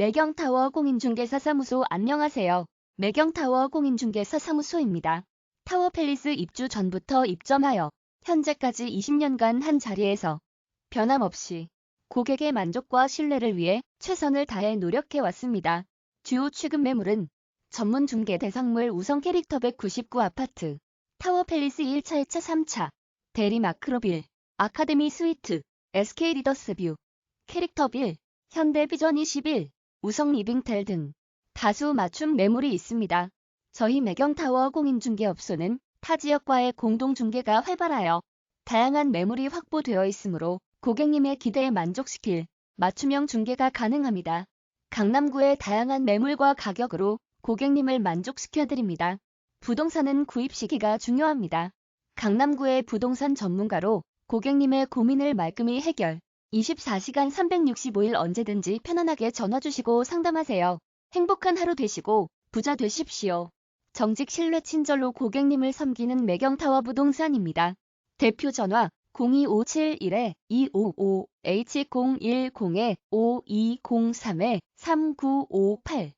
매경타워 공인중개사 사무소 안녕하세요. 매경타워 공인중개사 사무소입니다. 타워팰리스 입주 전부터 입점하여 현재까지 20년간 한 자리에서 변함없이 고객의 만족과 신뢰를 위해 최선을 다해 노력해 왔습니다. 주요 취급 매물은 전문 중개 대상물 우성 캐릭터 199 아파트, 타워팰리스 1차, 2차, 3차, 대리 마크로빌, 아카데미 스위트, SK 리더스 뷰, 캐릭터 빌, 현대 비전 21, 우성 리빙텔 등 다수 맞춤 매물이 있습니다. 저희 매경타워 공인중개업소는 타 지역과의 공동중개가 활발하여 다양한 매물이 확보되어 있으므로 고객님의 기대에 만족시킬 맞춤형 중개가 가능합니다. 강남구의 다양한 매물과 가격으로 고객님을 만족시켜드립니다. 부동산은 구입 시기가 중요합니다. 강남구의 부동산 전문가로 고객님의 고민을 말끔히 해결. 24시간 365일 언제든지 편안하게 전화 주시고 상담하세요. 행복한 하루 되시고 부자 되십시오. 정직 신뢰 친절로 고객님을 섬기는 매경타워 부동산입니다. 대표 전화 02571-255 H010-5203-3958